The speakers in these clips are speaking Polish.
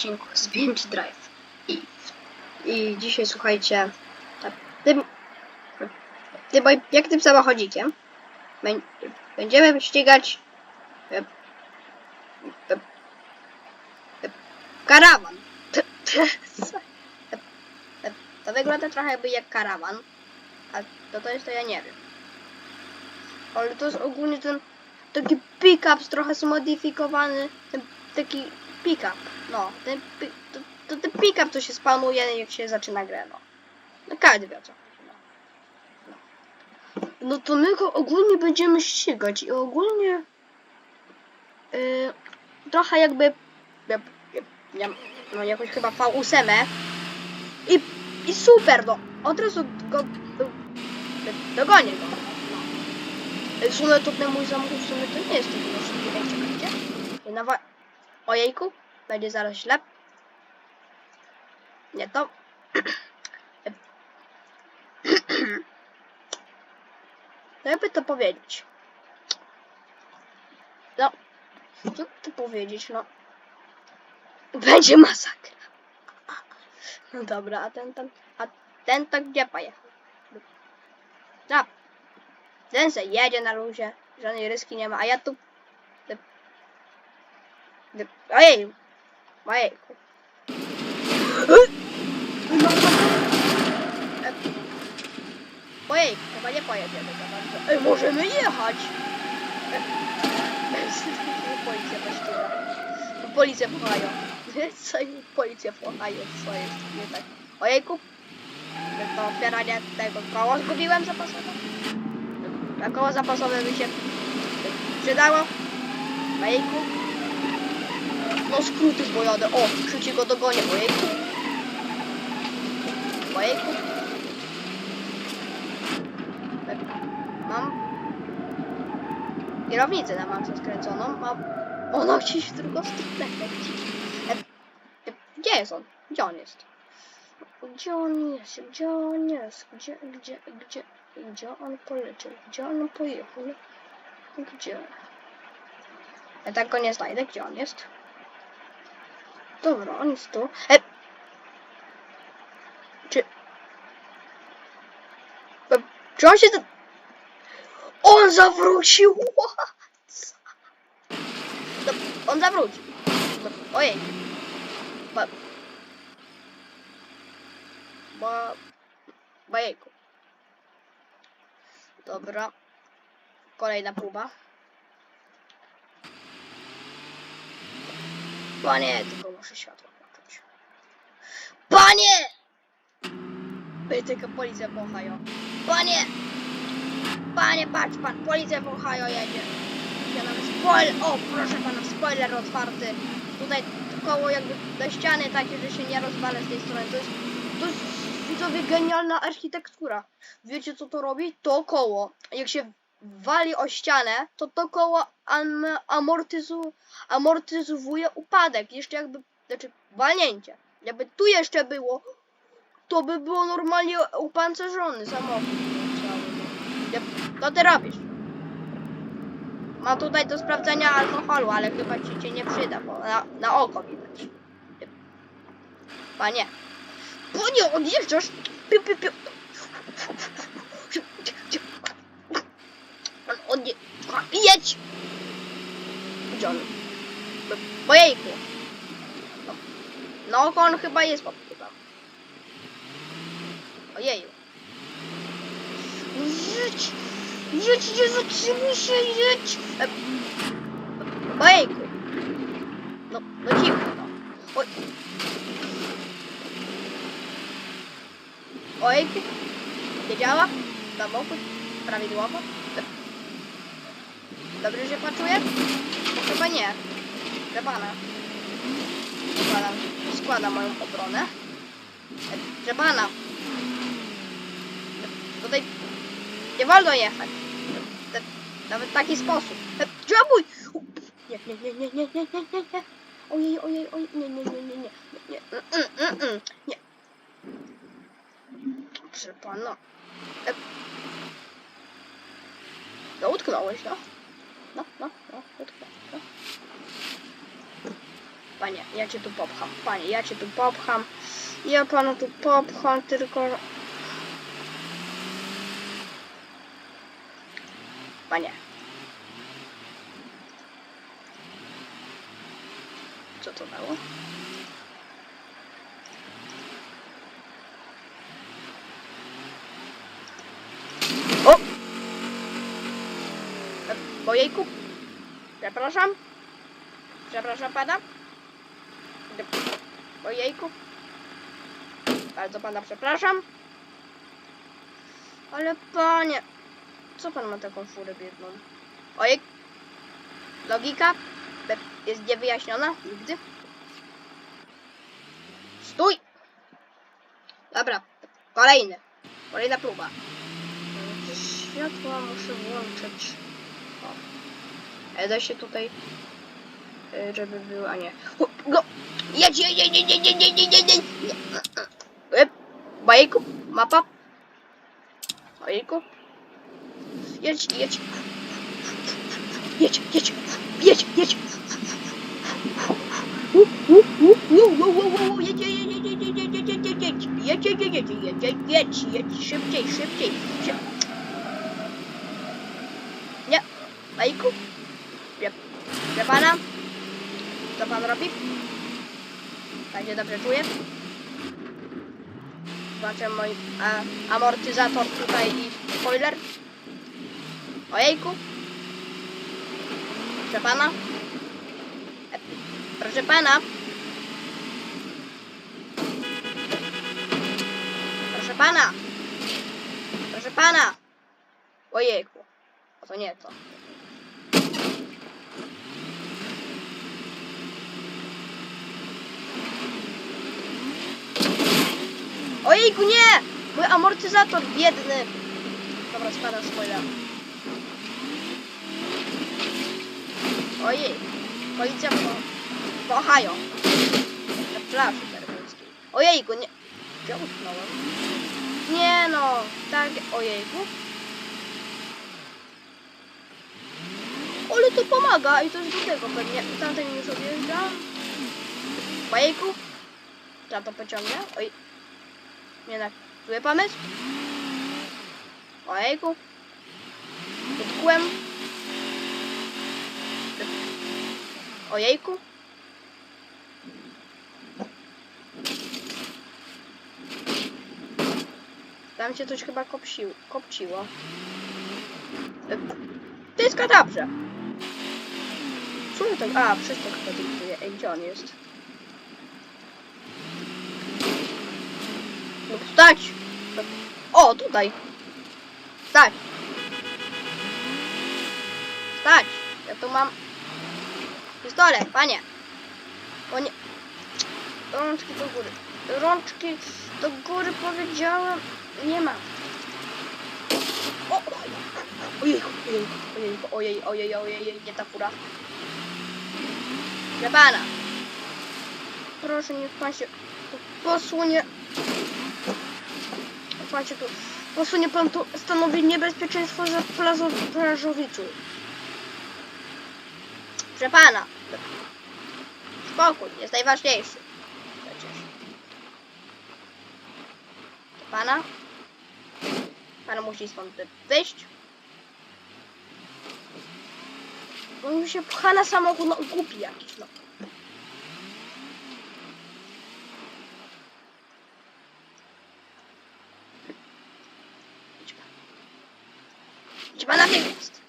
odcinku z Drive. I, I dzisiaj słuchajcie, tak, tym, tym, jak tym samochodzikiem bę- będziemy ścigać e, e, e, karawan. E, To wygląda trochę jakby jak karawan, a to to jest to ja nie wiem. Ale to jest ogólnie ten taki pick-up trochę zmodyfikowany, ten taki pick-up, no, ten, to, to ten pick-up to się spawnuje jak się zaczyna grę, no. No każdy wie co no. no. To my go ogólnie będziemy ścigać i ogólnie yy, trochę jakby jak, jak, nie, no jakoś chyba V8 i, i super, no, od razu go do, dogonię go. No. W sumie to ten mój samochód w sumie to nie jest taki szybki. Ej, czekajcie. Nawa... Ojejku, będzie zaraz źle. Nie to. No jakby to powiedzieć. No, co tu powiedzieć, no. Będzie masakra. No dobra, a ten tam, a ten to gdzie pojechał? No, ten se jedzie na luzie, żadnej ryski nie ma, a ja tu... Ojej! Ojejku. Ojej, chyba nie pojedziemy za bardzo. Ej, możemy jechać! Policja właściwa. Policja w Ohio. Co? Policja w Ohio, co jest nie tak? Ojejku! To otwieranie tego koła zgubiłem zapasowe. Na koło zapasowe by się przydało. Ojejku. No skróty zbojone. O, krzyci go dogonię. Ojejku. Ojejku. Tak. Mam kierownicę na maksa skręconą. Mam... Ona gdzieś w drugą stronę Gdzie jest on? Gdzie on jest? Gdzie on jest? Gdzie on jest? Gdzie, gdzie, gdzie, gdzie on poleciał? Gdzie on pojechał? Gdzie? Ja tak go nie znajdę. Gdzie on jest? Dobra, on jest tu. E... Czy... E, Czy on się... On zawrócił! What? No, on zawrócił. No, ojej. Ba... Ba... Bajejku. Dobra. Kolejna próba. Panie, tylko muszę światło włączyć. Panie! Tylko policja w Ohio. Panie! Panie, patrz pan, policja w Ohio jedzie. Ja nawet spoiler, o proszę pana, spoiler otwarty. Tutaj koło jakby do ściany takie, że się nie rozwala z tej strony. To jest, to jest widzowie genialna architektura. Wiecie co to robi? To koło, jak się wali o ścianę, to to koło am, amortyzu, amortyzowuje upadek. Jeszcze jakby, znaczy walnięcie. Jakby tu jeszcze było, to by było normalnie upancerzony samochód. Co ty robisz? Mam tutaj do sprawdzenia alkoholu, ale chyba ci się nie przyda, bo na, na oko widać. Panie. Panie, odjeżdżasz? Piu, piu, piu. Jedź! Gdzie on? Ojejku. No, no on chyba jest popytał. Ojeju. Jedź! Jedź, nie zatrzymuj się, jedź! Ojejku. No, no cicho, no. Oj. Ojejku. Nie działa? Samochód? Prawidłowo? Dobrze się paczuję? Chyba nie. Pana. Składam, składam moją obronę. E, Tutaj nie wolno jechać. Nawet w taki sposób. U, Nie, nie, nie, nie, nie, nie, nie, nie, nie. Ojej, ojej, ojej, nie, nie, nie, nie, nie, nie, mm, mm, mm, mm, nie. Proszę pana. E, No utknąłeś, no. No, no, no, utknąłeś, no. Panie, ja cię tu popcham. Panie, ja cię tu popcham. Ja pana tu popcham, tylko... Panie. Co to dało? O! E, Ojejku. Przepraszam. Przepraszam pana. Ojejku. Bardzo pana przepraszam. Ale panie. Co pan ma taką furę biedną? Ojej. Logika jest niewyjaśniona nigdy. Stój! Dobra, kolejny. Kolejna próba. Światła muszę włączyć. O. Ale da się tutaj, y, żeby było, a nie. No! Jedź, jedź, jedź, jedź, jedź, jedź, jedź, jedź, jedź. Y, Bajku, mapa. Ojejku. Jedź, jedź. Jedź, jedź, jedź, jedź. Jedź, jedź, jedź, jedź, jedź, jedź, jedź, jedź, jedź, jedź, jedź, jedź, jedź, jedź, jedź, jedź, szybciej, szybciej, szyb... Nie, Majku? Nie, wie pana? Co pan robi? Tak się dobrze czuję? Zobaczę mój a, amortyzator tutaj i spoiler. Ojejku. Proszę pana. E, proszę pana. Proszę pana. Proszę pana. Ojejku. A to nie to. Ojejku, nie! Mój amortyzator biedny. Dobra, spadam spoiler. Ojej, policja po, po Ohio. Na plaży termińskiej. Ojejku, nie. Gdzie utknąłem? Nie no, tak, ojejku. Ale to pomaga i to jest do tego pewnie. Tamten już odjeżdżam. Ojejku. Za to pociągnę. Oj. Na zły pomysł. Ojejku. Utkłem. Ojejku. Tam się coś chyba kopsił, kopciło. Jest dobrze. Co to? A, przez to chyba dziękuję. Ej, gdzie on jest? Stać! O, tutaj! Stać! Stać! Ja tu mam pistolet, panie! O nie! Rączki do góry. Rączki do góry powiedziałem. Nie ma. O! Ojej, ojej, ojej, ojej, ojej, ojej, nie ta fura. Dla pana. Proszę, niech pan się tu się tu posunie pan tu stanowi niebezpieczeństwo za plażo, plażowiczu. Proszę pana. Spokój, jest najważniejszy. Przecież. Pana? Pan musi stąd wyjść. On mi się pcha na samochód, no głupi jakiś, no. Idź pan. Idź pan natychmiast.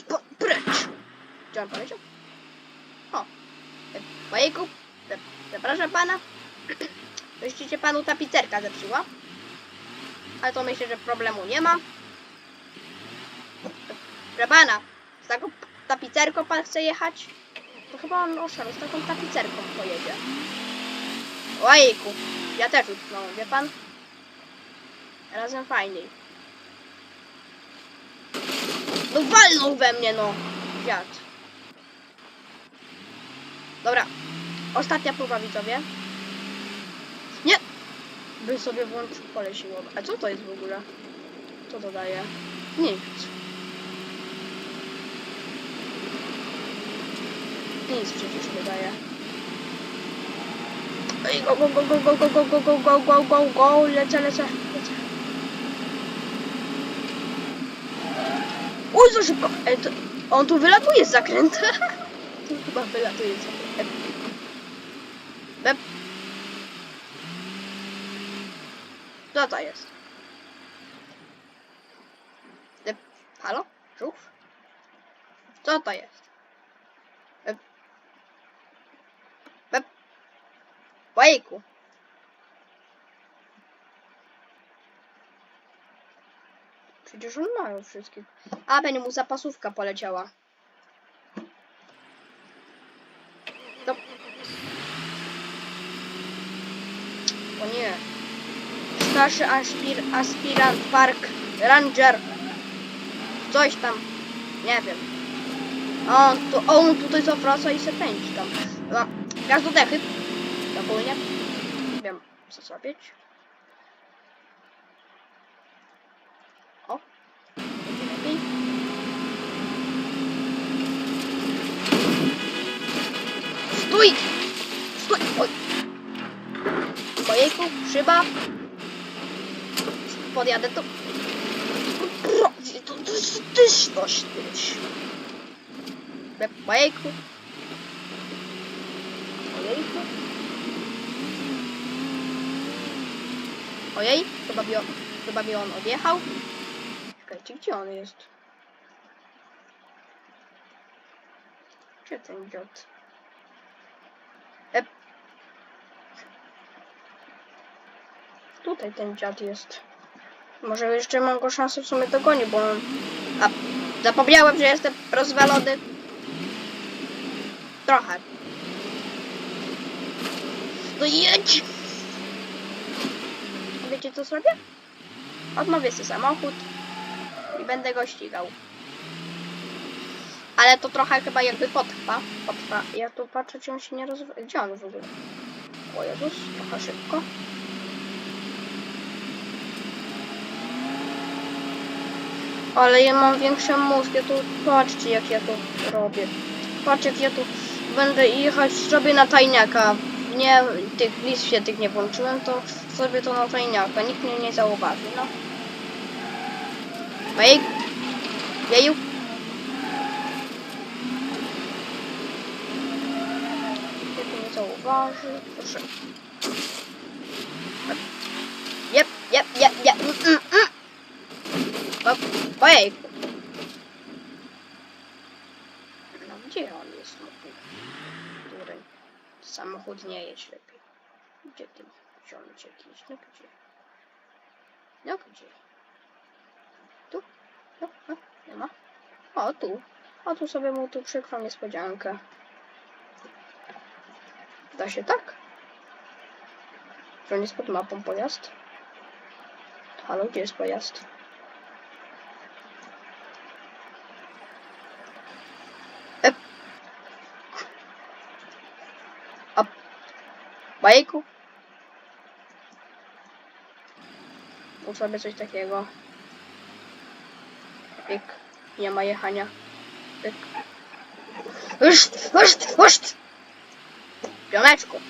Pan precz. Gdzie on poleciał? O. Ojejku. Przepraszam pana. Myślicie panu tapicerka zepsuła? Ale to myślę, że problemu nie ma. Proszę pana, z taką tapicerką pan chce jechać? To chyba on oszalał, z taką tapicerką pojedzie. Ojejku, ja też utknąłem, wie pan? Razem fajniej. No walnął we mnie, no! Wiatr. Dobra, ostatnia próba, widzowie. Nie! By sobie włączył pole siłowe. A co to jest w ogóle? Co to daje? Nic. Nic przecież nie daje. i go, go, go, go, go, go, go, go, go, go, go, go, go, lecę, lecę, lecę. Uj, za szybko. Ej, to, on tu wylatuje z zakrętu. tu chyba wylatuje z zakrętu. Bep. Co to jest? Bep. Halo? Żółw? Co to jest? Bep. Bep. Ojejku. Przecież on ma wszystkich. A, będzie mu zapasówka poleciała. No. O nie. Starszy aspir aspirant park ranger. Coś tam. Nie wiem. A on, tu, on tutaj zawraca i se pędzi tam. No, Gaz do dechy. Ogólnie. Nie wiem, co zrobić. O. Będzie lepiej. Stój! Stój! Oj. Ojejku, szyba. Podjadę tu. Prawie to dystyczność być. Ojejku. Ojejku. Ojej, chyba mi, on, chyba mi on odjechał. Czekajcie, gdzie on jest? Gdzie ten dziot? Ep. Tutaj ten dziad jest. Może jeszcze mam go szansę w sumie dogonić, bo on... A, zapomniałem, że jestem rozwalony. Trochę. No jedź! Wiecie co zrobię? Odnowię sobie samochód i będę go ścigał. Ale to trochę chyba jakby potrwa. potrwa. Ja tu patrzę, czy on się nie rozwija. Gdzie on w ogóle? O Jezus, trochę szybko. Ale ja mam większy mózg, ja tu patrzcie jak ja to robię. Patrzcie jak ja tu będę jechać sobie na tajniaka. Nie, tych list świetnych nie włączyłem, to sobie to na tajniaka. Nikt mnie nie zauważy, no. Ej, jeju. Nikt mnie nie zauważy, proszę. Jep, jep, jep, jep. Mm, mm, mm. O, ojejku. No gdzie on jest? Który samochód nie jedź lepiej. Gdzie ty wziąć jakiś? No gdzie? No gdzie? Tu? No, no, nie ma. O, tu. O, tu sobie mu tu przykrą niespodziankę. Da się tak? Że on jest pod mapą pojazd? Halo, gdzie jest pojazd? Ep. Op. Bajku. Mów sobie coś takiego. Pyk. Nie ma jechania. Pyk. Uszt, uszt, uszt! Pioneczku.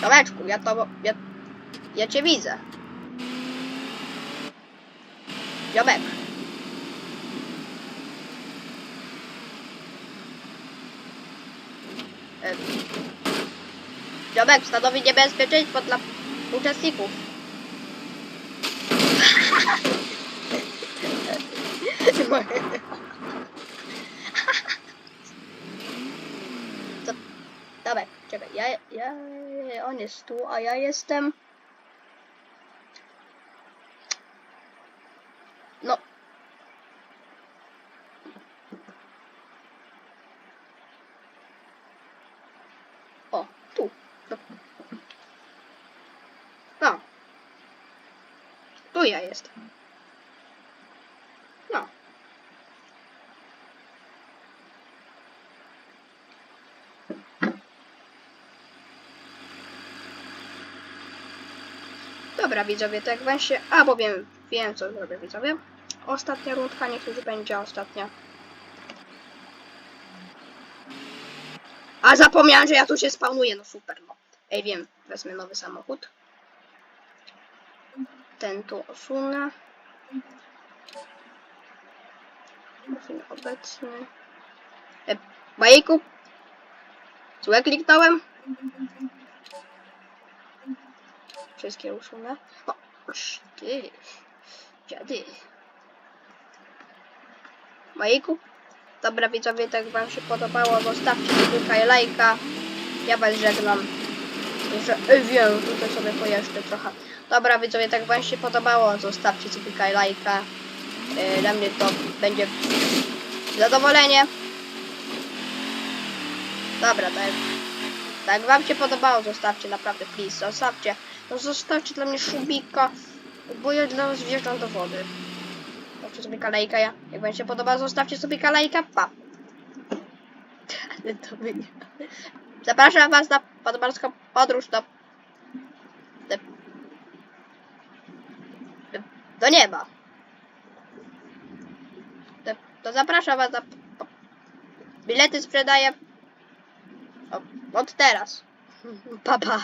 Pioneczku, ja to... Ja, ja cię widzę. Ziomek. Em. Ziomek, stanowi niebezpieczeństwo dla uczestników. Co? Dobra, czekaj, ja, ja, on jest tu, a ja jestem... No. O, tu. No. No. Tu ja jestem. No. Dobra widzowie, to jak. A, bo wiem, wiem co zrobię widzowie. Ostatnia rundka, niech już będzie ostatnia. A zapomniałem, że ja tu się spawnuję, no super, no. Ej, wiem, wezmę nowy samochód. Ten tu usunę. Usunę obecny. E, bajku. Złe kliknąłem. Wszystkie usunę. O, ty. Dziady. Majku. Dobra widzowie, tak wam się podobało, zostawcie i lajka. Ja was żegnam. Jeszcze e, wiem, tutaj sobie pojeżdżę trochę. Dobra widzowie, tak wam się podobało, zostawcie i lajka. Yy, dla mnie to będzie zadowolenie. Dobra, tak. Tak wam się podobało, zostawcie naprawdę, please, zostawcie. No zostawcie dla mnie szubika, bo ja dla was wjeżdżam do wody. Zostawcie sobie kalejka, ja. Jak wam się podoba, zostawcie sobie kalejka, pa. Ale to by nie... Zapraszam was na podmorską podróż do... do... do, nieba. To, zapraszam was na... Bilety sprzedaję... O, od teraz. Pa, pa.